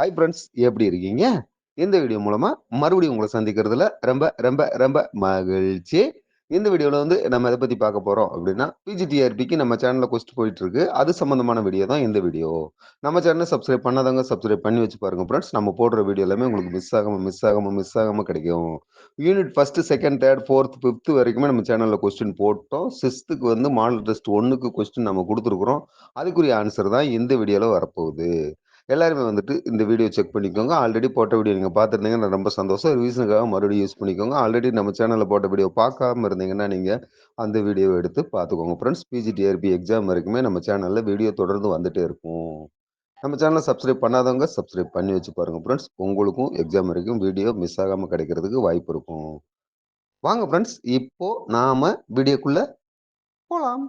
Hi friends எப்படி இருக்கீங்க? இந்த வீடியோ மூலமா மறுபடியும் உங்களை சந்திக்கிறதுல ரொம்ப ரொம்ப ரொம்ப மகிழ்ச்சி. இந்த வீடியோவில் வந்து நம்ம எதை பற்றி பார்க்க போகிறோம் அப்படின்னா பிஜிடிஆர்பிக்கு நம்ம சேனலில் கொஸ்ட் போயிட்டு இருக்கு. அது சம்மந்தமான வீடியோ தான் இந்த வீடியோ நம்ம சேனலை சப்ஸ்கிரைப் பண்ணாதவங்க சப்ஸ்கிரைப் பண்ணி வச்சு பாருங்க ஃப்ரெண்ட்ஸ் நம்ம போடுற வீடியோ எல்லாமே உங்களுக்கு மிஸ் ஆகாமல் மிஸ் ஆகாமல் மிஸ் ஆகாமல் கிடைக்கும். Unit first second third fourth fifth வரைக்குமே நம்ம சேனலில் கொஸ்டின் போட்டோம். சிக்ஸ்த்துக்கு வந்து மாடல் டெஸ்ட் ஒன்றுக்கு கொஸ்டின் நம்ம கொடுத்துருக்குறோம். அதுக்குரிய ஆன்சர் தான் இந்த வீடியோவில் வரப்போகுது. எல்லாருமே வந்துட்டு இந்த வீடியோ செக் பண்ணிக்கோங்க. ஆல்ரெடி போட்ட வீடியோ நீங்கள் பார்த்துருந்தீங்கன்னா ரொம்ப சந்தோஷம். ரீசனுக்காக மறுபடியும் யூஸ் பண்ணிக்கோங்க. ஆல்ரெடி நம்ம சேனலில் போட்ட வீடியோ பார்க்காம இருந்தீங்கன்னா நீங்கள் அந்த வீடியோவை எடுத்து பார்த்துக்கோங்க. ஃப்ரெண்ட்ஸ் பிஜிடிஆர்பி எக்ஸாம் வரைக்குமே நம்ம சேனலில் வீடியோ தொடர்ந்து வந்துட்டே இருக்கும். நம்ம சேனலை சப்ஸ்கிரைப் பண்ணாதவங்க சப்ஸ்கிரைப் பண்ணி வச்சு பாருங்கள் ஃப்ரெண்ட்ஸ் உங்களுக்கும் எக்ஸாம் வரைக்கும் வீடியோ மிஸ் ஆகாமல் கிடைக்கிறதுக்கு வாய்ப்பு இருக்கும். வாங்க ஃப்ரெண்ட்ஸ் இப்போ நாம வீடியோக்குள்ள போகலாம்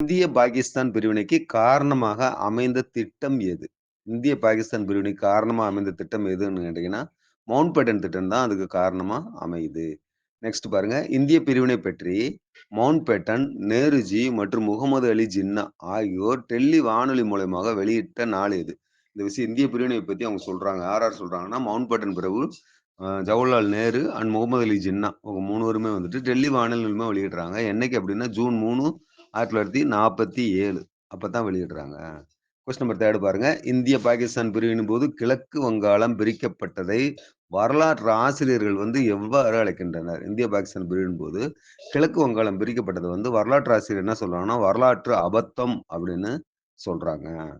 இந்திய பாகிஸ்தான் பிரிவினைக்கு காரணமாக அமைந்த திட்டம் எது? இந்திய பாகிஸ்தான் பிரிவினை காரணமாக அமைந்த திட்டம் எதுன்னு கேட்டீங்கன்னா மவுண்ட் பேட்டன் திட்டம் தான் அதுக்கு காரணமா அமையுது. நெக்ஸ்ட் பாருங்க. இந்திய பிரிவினை பற்றி மவுண்ட் பேட்டன் நேருஜி மற்றும் முகமது அலி ஜின்னா ஆகியோர் டெல்லி வானொலி மூலயமாக வெளியிட்ட நாள் இது. இந்த விஷயம் இந்திய பிரிவினை பத்தி அவங்க சொல்றாங்க. யார் யார் சொல்றாங்கன்னா மவுண்ட் பேட்டன் பிரபு ஜவஹர்லால் நேரு அண்ட் முகமது அலி ஜின்னா. அவங்க மூணுவருமே வந்துட்டு டெல்லி வானொலி மூலமா வெளியிடுறாங்க. என்னைக்கு அப்படின்னா ஜூன் மூணு ஆயிரத்தி தொள்ளாயிரத்தி நாற்பத்தி ஏழு. அப்பதான் வெளியிடுறாங்க. கொஸ்டின் நம்பர் தேர்டு பாருங்க. இந்திய பாகிஸ்தான் பிரிவின் போது கிழக்கு வங்காளம் பிரிக்கப்பட்டதை வரலாற்று ஆசிரியர்கள் வந்து எவ்வாறு அழைக்கின்றனர்? இந்திய பாகிஸ்தான் பிரிவின் போது கிழக்கு வங்காளம் பிரிக்கப்பட்டது வந்து வரலாற்று ஆசிரியர் என்ன சொல்றாங்கன்னா வரலாற்று அபத்தம் அப்படின்னு சொல்றாங்க.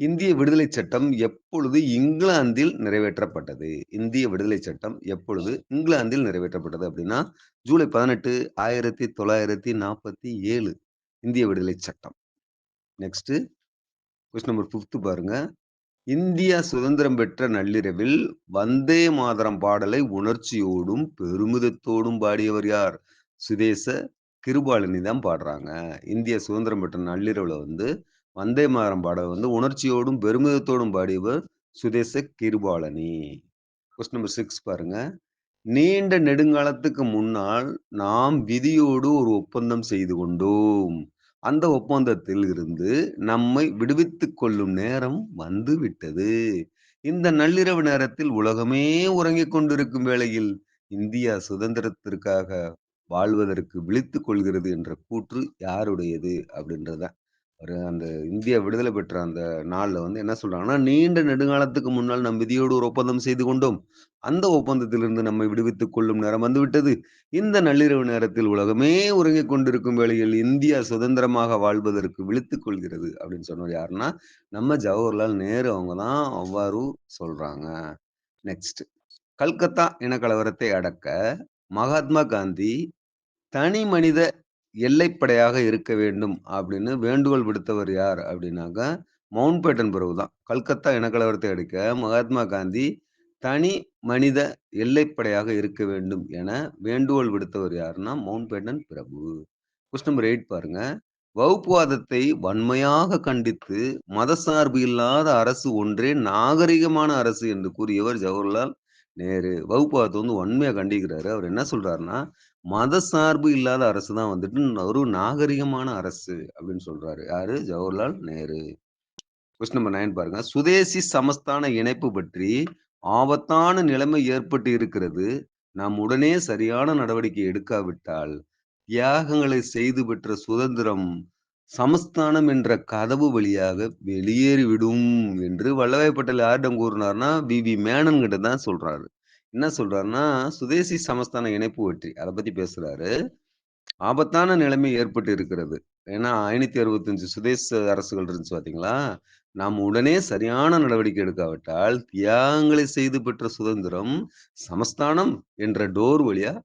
இந்திய விடுதலை சட்டம் எப்பொழுது இங்கிலாந்தில் நிறைவேற்றப்பட்டது? இந்திய விடுதலை சட்டம் எப்பொழுது இங்கிலாந்தில் நிறைவேற்றப்பட்டது அப்படின்னா ஜூலை பதினெட்டு ஆயிரத்தி தொள்ளாயிரத்தி நாற்பத்தி ஏழு. இந்திய விடுதலை சட்டம். நெக்ஸ்ட் கொஸ்டின் நம்பர் ஃபிஃப்த் பாருங்க. இந்தியா சுதந்திரம் பெற்ற நள்ளிரவில் வந்தே மாதரம் பாடலை உணர்ச்சியோடும் பெருமிதத்தோடும் பாடியவர் யார்? சுதேச கிருபாலினி தான் பாடுறாங்க. இந்திய சுதந்திரம் பெற்ற நள்ளிரவில் வந்து வந்தே மாதரம் பாடல் வந்து உணர்ச்சியோடும் பெருமிதத்தோடும் பாடியவர் சுதேச கிருபாலனி. கொஸ்டின் நம்பர் சிக்ஸ் பாருங்க. நீண்ட நெடுங்காலத்துக்கு முன்னால் நாம் விதியோடு ஒரு ஒப்பந்தம் செய்து கொண்டோம். அந்த ஒப்பந்தத்தில் இருந்து நம்மை விடுவித்துக் கொள்ளும் நேரம் வந்து விட்டது. இந்த நள்ளிரவு நேரத்தில் உலகமே உறங்கிக் கொண்டிருக்கும் வேளையில் இந்தியா சுதந்திரத்திற்காக வாழ்வதற்கு விழித்துக் கொள்கிறது என்ற கூற்று யாருடையது அப்படின்றதுதான் ஒரு அந்த இந்தியா விடுதலை பெற்ற அந்த நாள்ல வந்து என்ன சொல்றாங்கன்னா நீண்ட நெடுங்காலத்துக்கு முன்னால் நம் விதியோடு ஒரு ஒப்பந்தம் செய்து கொண்டோம். அந்த ஒப்பந்தத்திலிருந்து நம்மை விடுவித்துக் கொள்ளும் நேரம் வந்துவிட்டது இந்த நள்ளிரவு நேரத்தில் உலகமே உறங்கிக் கொண்டிருக்கும் வேளையில் இந்தியா சுதந்திரமாக வாழ்வதற்கு விழித்துக் கொள்கிறது அப்படின்னு சொன்னவர் யாருன்னா நம்ம ஜவஹர்லால் நேரு அவங்க தான் அவ்வாறு சொல்றாங்க. நெக்ஸ்ட் கல்கத்தா இனக்கலவரத்தை அடக்க மகாத்மா காந்தி தனி மனித எல்லைப்படையாக இருக்க வேண்டும் அப்படின்னு வேண்டுகோள் விடுத்தவர் யார் அப்படின்னாக்க மவுண்ட் பேட்டன் பிரபு தான். கல்கத்தா இனக்கலவரத்தை அடிக்க மகாத்மா காந்தி தனி மனித எல்லைப்படையாக இருக்க வேண்டும் என வேண்டுகோள் விடுத்தவர் யாருன்னா மவுண்ட் பேட்டன் பிரபு. கொஸ்டின் நம்பர் எயிட் பாருங்க. வகுப்புவாதத்தை வன்மையாக கண்டித்து மதசார்பு இல்லாத அரசு ஒன்றே நாகரிகமான அரசு என்று கூறியவர் ஜவஹர்லால் நேரு. வகுப்புவாதத்தை வந்து வன்மையாக கண்டிக்கிறாரு. அவர் என்ன சொல்றாருன்னா மத சார்பு இல்லாத அரசு தான் வந்துட்டு ஒரு நாகரிகமான அரசு அப்படின்னு சொல்றாரு. யாரு? Jawaharlal Nehru. Question number nine பாருங்க. சுதேசி சமஸ்தான இணைப்பு பற்றி ஆபத்தான நிலைமை ஏற்பட்டு இருக்கிறது. நாம் உடனே சரியான நடவடிக்கை எடுக்காவிட்டால் தியாகங்களை செய்து பெற்ற சுதந்திரம் சமஸ்தானம் என்ற கதவு வழியாக வெளியேறிவிடும் என்று வல்லபாய் பட்டேல் யாரிடம் கூறினார்னா வி வி. மேனன் கிட்ட தான் சொல்றாரு. என்ன சொல்றாருன்னா சுதேசி சமஸ்தான இணைப்பு வெற்றி அதை பத்தி பேசுறாரு. ஆபத்தான நிலைமை ஏற்பட்டு இருக்கிறது. ஏன்னா ஐநூத்தி அறுபத்தஞ்சு சுதேச அரசுகள் இருந்துச்சு பாத்தீங்களா? நாம் உடனே சரியான நடவடிக்கை எடுக்காவிட்டால் தியாகங்களை செய்து பெற்ற சுதந்திரம் சமஸ்தானம் என்ற டோர் வழியா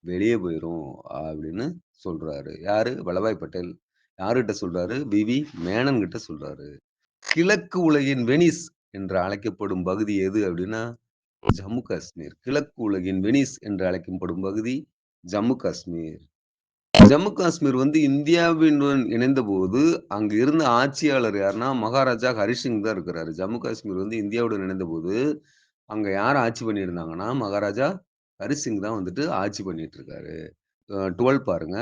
வெளியே போயிரும் அப்படின்னு சொல்றாரு. யாரு? வல்லபாய் பட்டேல். யாருகிட்ட சொல்றாரு? பிவி மேனன் கிட்ட சொல்றாரு. கிழக்கு உலகின் வெனிஸ் என்று அழைக்கப்படும் பகுதி எது அப்படின்னா ஜம்மு காஷ்மீர் கிழக்கு உலகின் வெனிஸ் என்று அழைக்கப்படும் பகுதி ஜம்மு காஷ்மீர் ஜம்மு காஷ்மீர் வந்து இந்தியாவினுடன் இணைந்தபோது, அங்க இருந்த ஆட்சியாளர் யாருன்னா, மகாராஜா ஹரிசிங் தான் இருக்கிறாரு. ஜம்மு காஷ்மீர் வந்து இந்தியாவுடன் இணைந்த போது அங்க யார் ஆட்சி பண்ணியிருந்தாங்கன்னா, மகாராஜா ஹரிசிங் தான் வந்துட்டு ஆட்சி பண்ணிட்டு இருக்காரு. டுவெல் பாருங்க.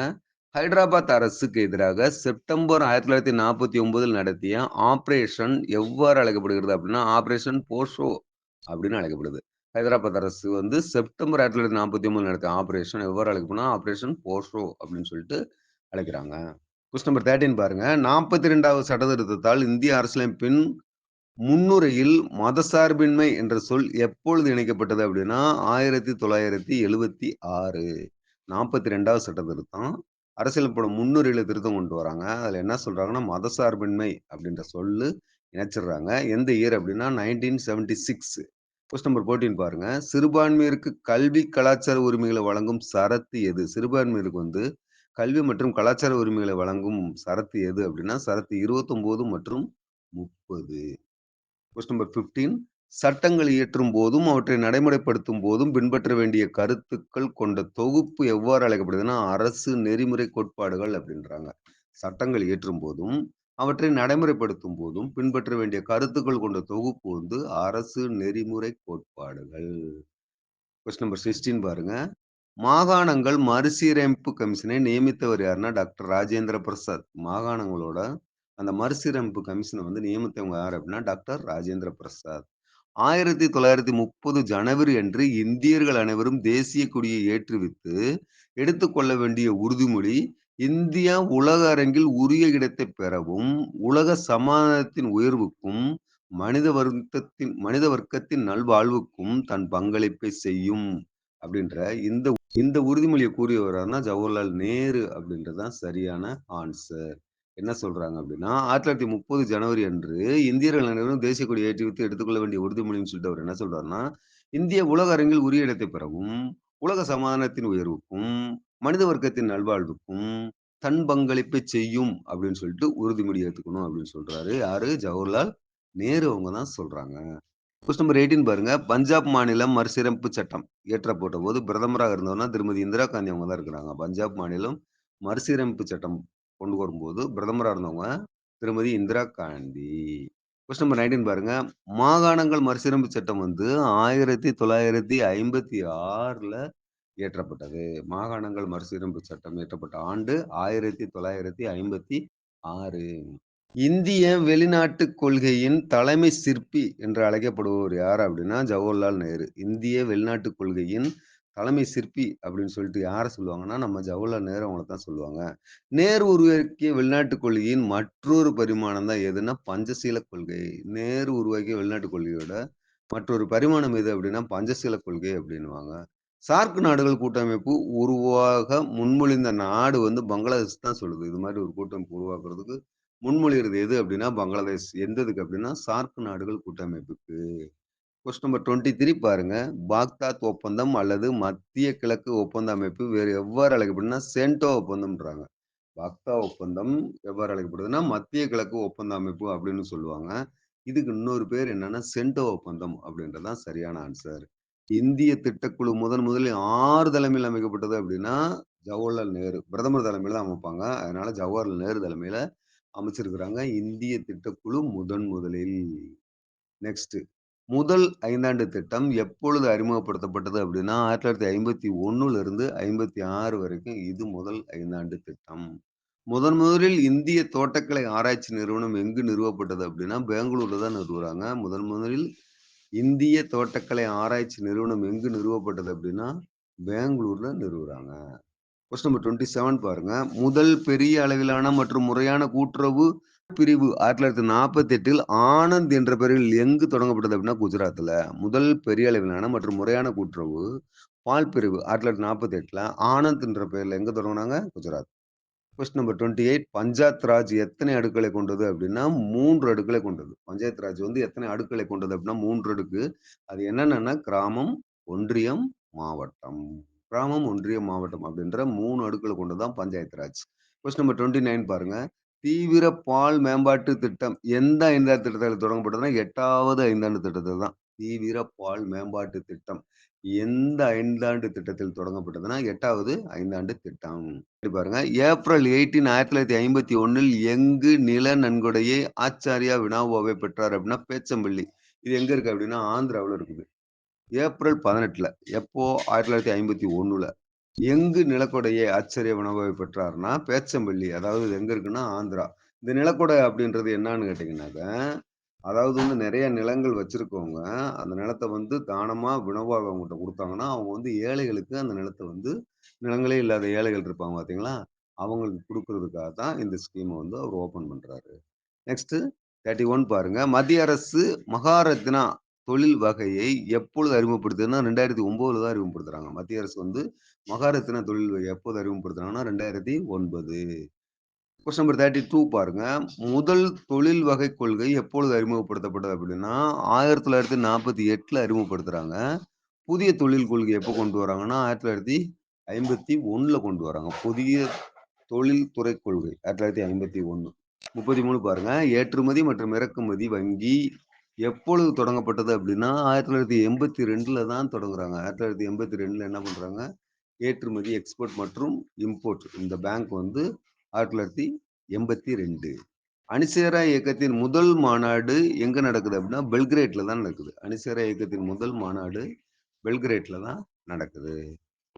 ஹைதராபாத் அரசுக்கு எதிராக செப்டம்பர் 1949ல் நடத்திய ஆப்ரேஷன் எவ்வாறு அழைக்கப்படுகிறது அப்படின்னா, ஆப்ரேஷன் போஷோ அப்படின்னு அழைக்கப்படுது. ஹைதராபாத் அரசு வந்து செப்டம்பர் ஆயிரத்தி தொள்ளாயிரத்தி நாற்பத்தி மூணு நடத்த ஆப்ரேஷன் எவ்வாறு அழைக்கப்படும்னா, ஆப்ரேஷன் போஷோ அப்படின்னு சொல்லிட்டு அழைக்கிறாங்க. கொஸ்டின் நம்பர் 13 பாருங்க. 42வது சட்ட திருத்தத்தால் இந்திய அரசியலமைப்பின் முன்னுரையில் மதசார்பின்மை என்ற சொல் எப்பொழுது இணைக்கப்பட்டது அப்படின்னா, 1976 42வது சட்ட திருத்தம். அரசியலமைப்போட முன்னுரையில திருத்தம் கொண்டு வராங்க. அதுல என்ன சொல்றாங்கன்னா, மதசார்பின்மை அப்படின்ற சொல்லு இணைச்சிடுறாங்க. எந்த இயர் அப்படின்னா 1976. கொஸ்டின் நம்பர் 14 பாருங்க. சிறுபான்மையருக்கு கல்வி, கலாச்சார உரிமைகளை வழங்கும் சரத்து எது? சிறுபான்மையருக்கு வந்து கல்வி மற்றும் கலாச்சார உரிமைகளை வழங்கும் சரத்து எது அப்படின்னா, சரத்து 29 மற்றும் 30. கொஸ்டின் நம்பர் 15 சட்டங்கள் இயற்றும் போதும், அவற்றை நடைமுறைப்படுத்தும் போதும் பின்பற்ற வேண்டிய கருத்துக்கள் கொண்ட தொகுப்பு எவ்வாறு அழைக்கப்படுதுன்னா, அரசு நெறிமுறை கோட்பாடுகள் அப்படின்றாங்க. சட்டங்கள் இயற்றும் போதும், அவற்றை நடைமுறைப்படுத்தும் போதும் பின்பற்ற வேண்டிய கருத்துக்கள் கொண்ட தொகுப்பு வந்து அரசு நெறிமுறை கோட்பாடுகள். கொஸ்டின் நம்பர் 16 பாருங்க. மாகாணங்கள் மறுசீரமைப்பு கமிஷனை நியமித்தவர் யாருன்னா, டாக்டர் ராஜேந்திர பிரசாத். மாகாணங்களோட அந்த மறுசீரமைப்பு கமிஷனை வந்து நியமித்தவங்க யார் அப்படின்னா, டாக்டர் ராஜேந்திர பிரசாத். 1930 ஜனவரி அன்று இந்தியர்கள் அனைவரும் தேசிய கொடியை ஏற்றுவித்து, எடுத்துக்கொள்ள வேண்டிய உறுதிமொழி, இந்தியா உலக அரங்கில் உரிய இடத்தை பெறவும், உலக சமாதானத்தின் உயர்வுக்கும், மனித வருத்தத்தின் மனித வர்க்கத்தின் நல்வாழ்வுக்கும் தன் பங்களிப்பை செய்யும் அப்படின்ற இந்த இந்த உறுதிமொழியை கூறியவர் யாருன்னா, ஜவஹர்லால் நேரு அப்படின்றது தான் சரியான ஆன்சர். என்ன சொல்றாங்க அப்படின்னா, 1930 ஜனவரி அன்று இந்தியர்கள் அனைவரும் தேசிய கொடியை ஏற்றிவித்து எடுத்துக்கொள்ள வேண்டிய உறுதிமொழின்னு சொல்லிட்டு அவர் என்ன சொல்றாருன்னா, இந்தியா உலக அரங்கில் உரிய இடத்தை பெறவும், உலக சமாதானத்தின் உயர்வுக்கும், மனித வர்க்கத்தின் நல்வாழ்வுக்கும் தன் பங்களிப்பை செய்யும் அப்படின்னு சொல்லிட்டு உறுதிமொழி எடுத்துக்கணும் அப்படின்னு சொல்றாரு. யாரு? ஜவஹர்லால் நேரு அவங்க தான் சொல்றாங்க. கொஸ்டின் நம்பர் 18 பாருங்க. பஞ்சாப் மாநிலம் மறுசீரமைப்பு சட்டம் இயற்றப்பட்டபோது பிரதமராக இருந்தவர்னா திருமதி இந்திரா காந்தி அவங்க தான் இருக்கிறாங்க. பஞ்சாப் மாநிலம் மறுசீரமைப்பு சட்டம் கொண்டு வரும்போது பிரதமராக இருந்தவங்க திருமதி இந்திரா காந்தி. கொஸ்டின் நம்பர் 19 பாருங்க. மாகாணங்கள் மறுசீரமைப்பு சட்டம் வந்து 1956ல இயற்றப்பட்டது. மாகாணங்கள் மறுசீரமைப்பு சட்டம் இயற்றப்பட்ட ஆண்டு 1956. இந்திய வெளிநாட்டு கொள்கையின் தலைமை சிற்பி என்று அழைக்கப்படுபவர் யார் அப்படின்னா, ஜவஹர்லால் நேரு. இந்திய வெளிநாட்டு கொள்கையின் தலைமை சிற்பி அப்படின்னு சொல்லிட்டு யாரை சொல்லுவாங்கன்னா, நம்ம ஜவஹர்லால் நேரு அவங்கள தான் சொல்லுவாங்க. நேரு உருவாக்கிய வெளிநாட்டு கொள்கையின் மற்றொரு பரிமாணம் தான் எதுன்னா, பஞ்சசீல கொள்கை. நேரு உருவாக்கிய வெளிநாட்டு கொள்கையோட மற்றொரு பரிமாணம் எது அப்படின்னா, பஞ்சசீல கொள்கை அப்படின்னுவாங்க. சார்க் நாடுகள் கூட்டமைப்பு உருவாக முன்மொழிந்த நாடு வந்து பங்களாதேஷ் தான் சொல்லுது. இது மாதிரி ஒரு கூட்டமைப்பு உருவாக்குறதுக்கு முன்மொழிகிறது எது அப்படின்னா, பங்களாதேஷ். எந்ததுக்கு அப்படின்னா, சார்க் நாடுகள் கூட்டமைப்புக்கு. கொஸ்டின் நம்பர் 23 பாருங்க. பாக்தாத் ஒப்பந்தம் அல்லது மத்திய கிழக்கு ஒப்பந்த அமைப்பு வேறு எவ்வாறு அழைக்கப்படுதுன்னா சென்டோ ஒப்பந்தம்ன்றாங்க. பாக்தா ஒப்பந்தம் எவ்வாறு அழைக்கப்படுதுன்னா, மத்திய கிழக்கு ஒப்பந்த அமைப்பு அப்படின்னு சொல்லுவாங்க. இதுக்கு இன்னொரு பேர் என்னன்னா, சென்டோ ஒப்பந்தம் அப்படின்றது தான் சரியான ஆன்சர். இந்திய திட்டக்குழு முதன் முதலில் ஆறு தலைமையில் அமைக்கப்பட்டது அப்படின்னா, ஜவஹர்லால் நேரு. பிரதமர் தலைமையில் தான் அமைப்பாங்க. அதனால ஜவஹர்லால் நேரு தலைமையில அமைச்சிருக்கிறாங்க. இந்திய திட்டக்குழு முதன் முதலில். நெக்ஸ்ட். முதல் ஐந்தாண்டு திட்டம் எப்பொழுது அறிமுகப்படுத்தப்பட்டது அப்படின்னா, 1951ல இருந்து 56 வரைக்கும் இது முதல் ஐந்தாண்டு திட்டம். முதன் முதலில் இந்திய தோட்டக்கலை ஆராய்ச்சி நிறுவனம் எங்கு நிறுவப்பட்டது அப்படின்னா, பெங்களூர்ல தான் நிறுவுறாங்க. முதன் முதலில் இந்திய தோட்டக்கலை ஆராய்ச்சி நிறுவனம் எங்கு நிறுவப்பட்டது அப்படின்னா, பெங்களூர்ல நிறுவுறாங்க. கொஸ்டின் நம்பர் 27 பாருங்க. முதல் பெரிய அளவிலான மற்றும் முறையான கூட்டுறவு பிரிவு 1948ல் ஆனந்த் என்ற பெயரில் எங்கு தொடங்கப்பட்டது அப்படின்னா, குஜராத்ல. முதல் பெரிய அளவிலான மற்றும் முறையான கூட்டுறவு பால் பிரிவு 1948ல ஆனந்த் என்ற பெயரில் எங்கே தொடங்குனாங்க? குஜராத். கொஸ்டின் நம்பர் 28 பஞ்சாயத் ராஜ் எத்தனை அடுக்களை கொண்டது அப்படின்னா, மூன்று அடுக்களை கொண்டது. பஞ்சாயத் ராஜ் வந்து எத்தனை அடுக்களை கொண்டது அப்படின்னா, மூன்று அடுக்கு. அது என்னென்னன்னா, கிராமம், ஒன்றியம், மாவட்டம். கிராமம், ஒன்றியம், மாவட்டம் அப்படின்ற மூணு அடுக்களை கொண்டு தான் பஞ்சாயத் ராஜ். கொஸ்டின் நம்பர் 29 பாருங்க. தீவிர பால் மேம்பாட்டு திட்டம் எந்த ஐந்தாண்டு திட்டத்தில் தொடங்கப்பட்டதுன்னா, எட்டாவது ஐந்தாண்டு திட்டத்தில் தான். தீவிர பால் மேம்பாட்டு திட்டம் எந்த ஐந்தாண்டு திட்டத்தில் தொடங்கப்பட்டதுன்னா எட்டாவது ஐந்தாண்டு திட்டம். பாருங்க ஏப்ரல் எயிட்டீன் ஆயிரத்தி தொள்ளாயிரத்தி ஐம்பத்தி ஒன்னில் எங்கு நில நன்கொடையை ஆச்சாரியா வினாவோவை பெற்றார் அப்படின்னா பேச்சம்பள்ளி. இது எங்க இருக்கு அப்படின்னா ஆந்திராவில் இருக்குது. ஏப்ரல் பதினெட்டுல எப்போ? ஆயிரத்தி தொள்ளாயிரத்தி ஐம்பத்தி ஒண்ணுல எங்கு நிலக்கொடையை ஆச்சரிய வினாவை பெற்றார்னா பேச்சம்பள்ளி. அதாவது எங்க இருக்குன்னா ஆந்திரா. இந்த நிலக்கொடை அப்படின்றது என்னன்னு கேட்டீங்கன்னாக்க அதாவது வந்து நிறைய நிலங்கள் வச்சிருக்கவங்க அந்த நிலத்தை வந்து தானமா வினவாக அவங்ககிட்ட கொடுத்தாங்கன்னா அவங்க வந்து ஏழைகளுக்கு அந்த நிலத்தை வந்து நிலங்களே இல்லாத ஏழைகள் இருப்பாங்க பாத்தீங்களா அவங்களுக்கு கொடுக்கறதுக்காக தான் இந்த ஸ்கீமை வந்து அவர் ஓபன் பண்றாரு. நெக்ஸ்ட் தேர்ட்டி ஒன் பாருங்க. மத்திய அரசு மகாரத்னா தொழில் வகையை எப்பொழுது அறிமுகப்படுத்துதுன்னா ரெண்டாயிரத்தி ஒன்பதுல தான் அறிமுகப்படுத்துறாங்க. மத்திய அரசு வந்து மகாரத்னா தொழில் வகை எப்போது அறிமுகப்படுத்துறாங்கன்னா ரெண்டாயிரத்தி ஒன்பது. கொஸ்டின் நம்பர் தேர்ட்டி டூ பாருங்க. முதல் தொழில் வகை கொள்கை எப்பொழுது அறிமுகப்படுத்தப்பட்டது அப்படின்னா ஆயிரத்தி தொள்ளாயிரத்தி நாற்பத்தி எட்டில் அறிமுகப்படுத்துகிறாங்க புதிய தொழில் கொள்கை எப்போ கொண்டு வராங்கன்னா ஆயிரத்தி தொள்ளாயிரத்தி ஐம்பத்தி ஒன்றில் கொண்டு வராங்க. புதிய தொழில் துறை கொள்கை ஆயிரத்தி தொள்ளாயிரத்தி ஐம்பத்தி ஒன்று முப்பத்தி மூணு பாருங்க. ஏற்றுமதி மற்றும் இறக்குமதி வங்கி எப்பொழுது தொடங்கப்பட்டது அப்படின்னா ஆயிரத்தி தொள்ளாயிரத்தி எண்பத்தி ரெண்டுல தான் தொடங்குறாங்க. ஆயிரத்தி தொள்ளாயிரத்தி எண்பத்தி ரெண்டுல என்ன பண்றாங்க? ஏற்றுமதி எக்ஸ்போர்ட் மற்றும் இம்போர்ட் இந்த பேங்க் வந்து ஆயிரத்தி தொள்ளாயிரத்தி எண்பத்தி ரெண்டு. அணிசேரா இயக்கத்தின் முதல் மாநாடு எங்க நடக்குது அப்படின்னா பெல்கிரேட்ல தான் நடக்குது. அணிசேரா இயக்கத்தின் முதல் மாநாடு பெல்கிரேட்ல தான் நடக்குது.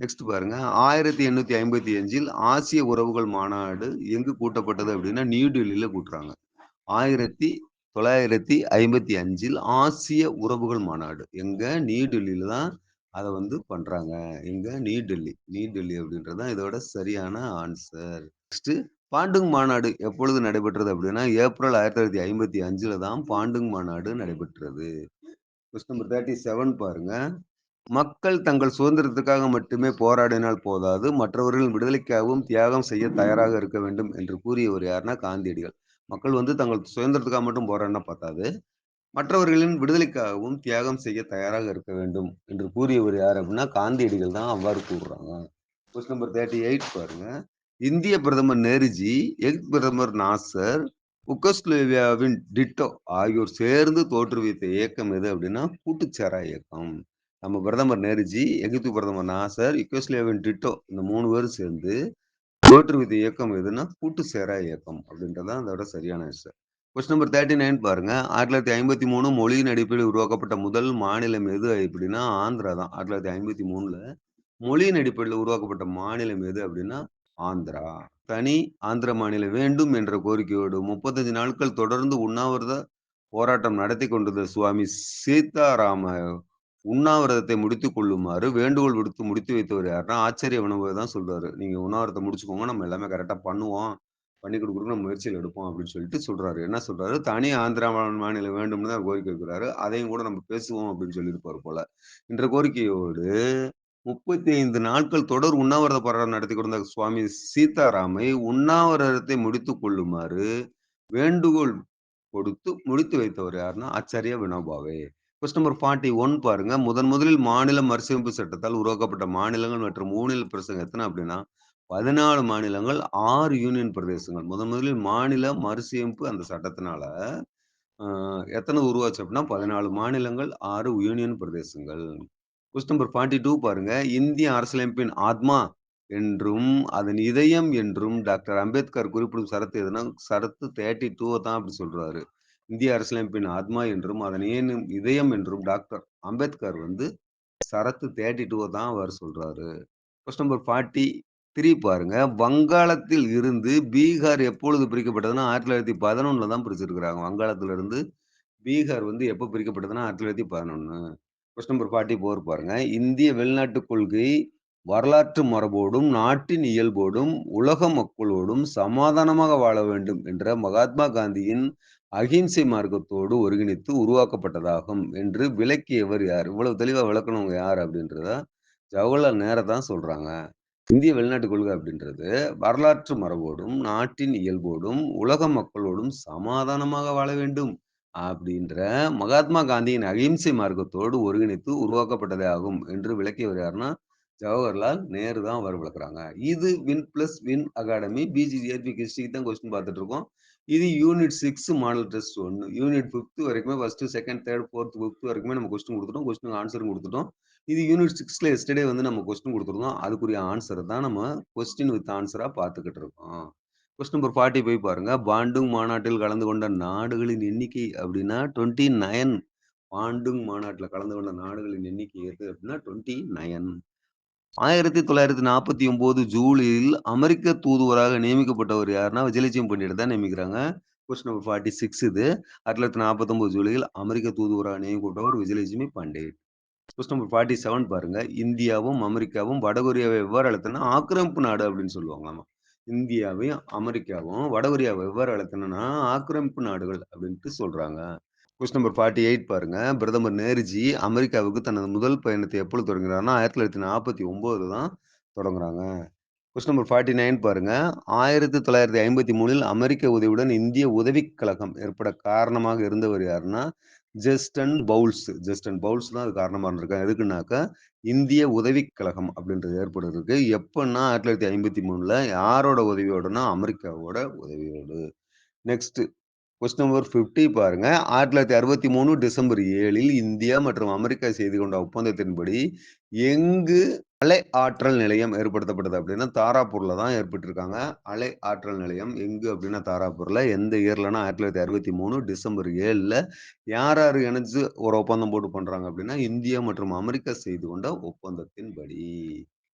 நெக்ஸ்ட் பாருங்க. ஆயிரத்தி எண்ணூத்தி ஐம்பத்தி அஞ்சில் ஆசிய உறவுகள் மாநாடு எங்கு கூட்டப்பட்டது அப்படின்னா நியூ டெல்லியில கூட்டுறாங்க. ஆயிரத்தி தொள்ளாயிரத்தி ஐம்பத்தி அஞ்சில் ஆசிய உறவுகள் மாநாடு எங்க? நியூ டெல்லியில தான் அதை வந்து பண்றாங்க. எங்க? நியூ டெல்லி. நியூ டெல்லி அப்படின்றது தான் இதோட சரியான ஆன்சர் நெக்ஸ்ட்டு பாண்டுங் மாநாடு எப்பொழுது நடைபெற்றது அப்படின்னா ஏப்ரல் ஆயிரத்தி தொள்ளாயிரத்தி ஐம்பத்தி அஞ்சில் தான் பாண்டுங் மாநாடு நடைபெற்றது. கொஸ்டின் நம்பர் தேர்ட்டி செவன் பாருங்க. மக்கள் தங்கள் சுதந்திரத்துக்காக மட்டுமே போராடினால் போதாது மற்றவர்களின் விடுதலைக்காகவும் தியாகம் செய்ய தயாராக இருக்க வேண்டும் என்று கூறியவர் யாருன்னா காந்தியடிகள். மக்கள் வந்து தங்கள் சுதந்திரத்துக்காக மட்டும் போராடினா பார்த்தாது மற்றவர்களின் விடுதலைக்காகவும் தியாகம் செய்ய தயாராக இருக்க வேண்டும் என்று கூறியவர் யார் அப்படின்னா காந்தியடிகள் தான் அவ்வாறு கூறுறாங்க. கொஸ்டின் நம்பர் தேர்ட்டி எயிட் பாருங்க. இந்திய பிரதமர் நேருஜி எகிப்து பிரதமர் நாசர் உக்கஸ்லேவியாவின் டிட்டோ ஆகியோர் சேர்ந்து தோற்றுவித்த இயக்கம் எது அப்படின்னா கூட்டுச்சாரா இயக்கம். நம்ம பிரதமர் நேருஜி எகிப்து பிரதமர் நாசர் யுகோஸ்லேவின் டிட்டோ இந்த மூணு பேரும் சேர்ந்து தோற்றுவித்த இயக்கம் எதுன்னா கூட்டு சேரா இயக்கம் அப்படின்றதான் அதோட சரியான answer question number thirty nine பாருங்க. ஆயிரத்தி தொள்ளாயிரத்தி ஐம்பத்தி மூணு மொழியின் அடிப்படையில் உருவாக்கப்பட்ட முதல் மாநிலம் எது அப்படின்னா ஆந்திரா தான் ஆயிரத்தி தொள்ளாயிரத்தி ஐம்பத்தி மூணுல மொழியின் அடிப்படையில் உருவாக்கப்பட்ட மாநிலம் எது அப்படின்னா ஆந்திரா. தனி ஆந்திர மாநிலம் வேண்டும் என்ற கோரிக்கையோடு முப்பத்தஞ்சு நாட்கள் தொடர்ந்து உண்ணாவிரத போராட்டம் நடத்தி கொண்டிருந்த சுவாமி சீதாராம உண்ணாவிரதத்தை முடித்து கொள்ளுமாறு வேண்டுகோள் விடுத்து முடித்து வைத்தவர் யாருன்னா ஆச்சரிய உணவு தான் சொல்றாரு. நீங்க உண்ணாவிரதத்தை முடிச்சுக்கோங்க நம்ம எல்லாமே கரெக்டா பண்ணுவோம். பண்ணி கொடுக்குறோம் நம்ம முயற்சியில் எடுப்போம் அப்படின்னு சொல்லிட்டு சொல்றாரு. என்ன சொல்றாரு? தனி ஆந்திரா மாநிலம் வேண்டும்னு தான் கோரிக்கை வைக்கிறாரு. அதையும் கூட நம்ம பேசுவோம் அப்படின்னு சொல்லியிருப்பாரு போல. என்ற கோரிக்கையோடு முப்பத்தி ஐந்து நாட்கள் தொடர் உண்ணாவிரத போராட்டம் நடத்தி கொண்ட சுவாமி சீதாராமை உண்ணாவிரதத்தை முடித்துக் கொள்ளுமாறு வேண்டுகோள் கொடுத்து முடித்து வைத்தவர் யாருன்னா Acharya Vinoba Bhave. Question number forty one பாருங்க. முதன் முதலில் மாநில மறுசீரமைப்பு சட்டத்தால் உருவாக்கப்பட்ட மாநிலங்கள் மற்றும் ஊழல் பிரசங்கம் எத்தனை அப்படின்னா பதினாலு மாநிலங்கள் ஆறு யூனியன் பிரதேசங்கள். முதன் முதலில் மாநில மறுசீரமைப்பு அந்த சட்டத்தினால எத்தனை உருவாச்சு அப்படின்னா பதினாலு மாநிலங்கள் ஆறு யூனியன் பிரதேசங்கள். கொஸ்டின் நம்பர் ஃபார்ட்டி டூ பாருங்க. இந்திய அரசியலமைப்பின் ஆத்மா என்றும் அதன் இதயம் என்றும் டாக்டர் அம்பேத்கர் குறிப்பிடும் சரத்து எதுனா சரத்து தேர்ட்டி டூவை தான் அப்படி சொல்றாரு. இந்திய அரசியலமைப்பின் ஆத்மா என்றும் அதன் ஏனும் இதயம் என்றும் டாக்டர் அம்பேத்கர் வந்து சரத்து தேர்ட்டி டூவை தான் அவர் சொல்றாரு. கொஸ்டின் நம்பர் ஃபார்ட்டி த்ரீ பாருங்க. வங்காளத்தில் இருந்து பீகார் எப்பொழுது பிரிக்கப்பட்டதுன்னா ஆயிரத்தி தொள்ளாயிரத்தி பதினொன்னுல தான் பிரிச்சிருக்கிறாங்க. வங்காளத்துல இருந்து பீகார் வந்து எப்போ பிரிக்கப்பட்டதுன்னா ஆயிரத்தி தொள்ளாயிரத்தி பதினொன்று கொஸ்டின் நம்பர் ஃபார்ட்டி போர் பாருங்க. இந்திய வெளிநாட்டு கொள்கை வரலாற்று மரபோடும் நாட்டின் இயல்போடும் உலக மக்களோடும் சமாதானமாக வாழ வேண்டும் என்ற மகாத்மா காந்தியின் அகிம்சை மார்க்கத்தோடு ஒருங்கிணைத்து உருவாக்கப்பட்டதாகும் என்று விளக்கியவர் யார்? இவ்வளவு தெளிவாக விளக்கணவங்க யார் அப்படின்றத ஜவஹர்லால் நேர தான் சொல்றாங்க. இந்திய வெளிநாட்டு கொள்கை அப்படின்றது வரலாற்று மரபோடும் நாட்டின் இயல்போடும் உலக மக்களோடும் சமாதானமாக வாழ வேண்டும். அப்படின்ற மகாத்மா காந்தியின் அகிம்சை மார்க்கத்தோடு ஒருங்கிணைத்து உருவாக்கப்பட்டதே ஆகும் என்று விளக்கியவர் யாருன்னா ஜவஹர்லால் நேரு தான் அவர் விளக்குறாங்க. இது வின் பிளஸ் வின் அகாடமி பிஜிஜிஆர்பி கிறிஸ்டிக்கு தான் கொஸ்டின் பார்த்துட்டு இருக்கோம். இது யூனிட் சிக்ஸ் மாடல் டெஸ்ட் ஒன்று யூனிட் ஃபிஃப்த் வரைக்குமே first, second, third, fourth, fifth வரைக்குமே நம்ம கொஸ்டின் கொடுத்துட்டோம். கொஸ்டின் ஆன்சரும் கொடுத்துட்டோம். இது யூனிட் சிக்ஸ்ல எஸ்டர்டே வந்து நம்ம கொஸ்டின் குடுத்துருந்தோம். அதுக்குரிய ஆன்சர் தான் நம்ம கொஸ்டின் வித் ஆன்சரா பார்த்துக்கிட்டு இருக்கோம். கொஸ்டின் நம்பர் 45 பாருங்க. பாண்டுங் மாநாட்டில் கலந்து கொண்ட நாடுகளின் எண்ணிக்கை அப்படின்னா 29 பாண்டுங் மாநாட்டில் கலந்து கொண்ட நாடுகளின் எண்ணிக்கை எது அப்படின்னா 29 1949 ஜூலையில் அமெரிக்க தூதுவராக நியமிக்கப்பட்டவர் யாருன்னா விஜயலட்சுமி பண்டிட் தான் நியமிக்கிறாங்க. கொஸ்டின் நம்பர் 46 இது. 1949 ஜூலையில் அமெரிக்க தூதுவராக நியமிக்கப்பட்டவர் விஜயலட்சுமி பண்டிட். கொஸ்டின் நம்பர் 47 பாருங்க. இந்தியாவும், அமெரிக்காவும் வடகொரியாவை எவ்வாறு அழைத்தன? ஆக்கிரமிப்பு நாடு அப்படின்னு சொல்லுவாங்களாமா. இந்தியாவையும், அமெரிக்காவும் வடகொரியாவை எவ்வாறு அழைத்தனன்னா ஆக்கிரமிப்பு நாடுகள் அப்படின்ட்டு சொல்றாங்க. கொஸ்டின் நம்பர் 48 பாருங்க. பிரதமர் நேருஜி அமெரிக்காவுக்கு தனது முதல் பயணத்தை எப்பொழுது தொடங்கினார்னா 1949 தான் தொடங்குறாங்க. கொஸ்டின் நம்பர் 49 பாருங்க. 1953ல் அமெரிக்க உதவியுடன் இந்திய உதவிக் கழகம் ஏற்பட காரணமாக இருந்தவர் யாருன்னா, Jest and Bowles. Jest and Bowles தான் அது காரணமாக இருந்திருக்காங்க. எதுக்குன்னாக்கா, இந்திய உதவிக் கழகம் அப்படின்றது ஏற்படுறதுக்கு எப்பன்னா 1953ல யாரோட உதவியோடனா, அமெரிக்காவோட உதவியோடு. நெக்ஸ்ட் கொஸ்டின் நம்பர் 50 பாருங்க. 1963 டிசம்பர் ஏழில் இந்தியா மற்றும் அமெரிக்கா செய்து கொண்ட ஒப்பந்தத்தின்படி எங்கு அலை ஆற்றல் நிலையம் ஏற்படுத்தப்பட்டது அப்படின்னா, தாராப்பூரில் தான் ஏற்பட்டிருக்காங்க. அலை ஆற்றல் நிலையம் எங்கு அப்படின்னா தாராப்பூரில் எந்த ஏர்லனா ஆயிரத்தி தொள்ளாயிரத்தி அறுபத்தி மூணு டிசம்பர் ஏழில் யார் யார் இணைஞ்சு ஒரு ஒப்பந்தம் போட்டு பண்றாங்க அப்படின்னா, இந்தியா மற்றும் அமெரிக்கா செய்து கொண்ட ஒப்பந்தத்தின்படி.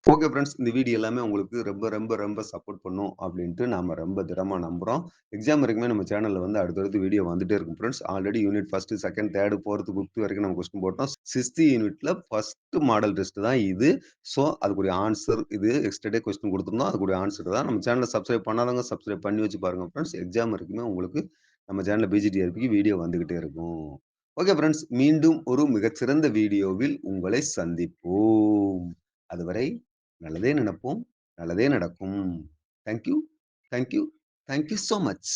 ஓகே ஃப்ரெண்ட்ஸ் இந்த வீடியோ எல்லாமே உங்களுக்கு ரொம்ப ரொம்ப ரொம்ப சப்போர்ட் பண்ணும் அப்படின்ட்டு நாம ரொம்ப திடமா நம்புறோம். எக்ஸாம் வரைக்குமே நம்ம சேனல்ல வந்து அடுத்தடுத்து வீடியோ வந்துட்டே இருக்கும் ஃப்ரெண்ட்ஸ் ஆல்ரெடி யூனிட் 1, 2, 3, 4, 5த் வரைக்கும் நம்ம கொஸ்டின் போட்டோம். 6த் யூனிட்ல ஃபர்ஸ்ட் மாடல் டெஸ்ட் தான் இது. ஸோ அதுக்குரிய ஆன்சர் இது எஸ்டர்டே கொஸ்டின் கொடுத்துருந்தோம் அதுக்குரிய ஆன்சர் தான். நம்ம சேனல சப்ஸ்கிரைப் பண்ணாதவங்க சப்ஸ்கிரைப் பண்ணி வச்சு பாருங்க ஃப்ரெண்ட்ஸ் எக்ஸாம் வரைக்குமே உங்களுக்கு நம்ம சேனலில் பிஜிடிஆர்பிக்கு வீடியோ வந்துகிட்டே இருக்கும். ஓகே ஃப்ரெண்ட்ஸ் மீண்டும் ஒரு மிகச்சிறந்த வீடியோவில் உங்களை சந்திப்போம். அதுவரை நல்லதே நினைப்போம். நல்லதே நடக்கும். Thank you. Thank you. Thank you much.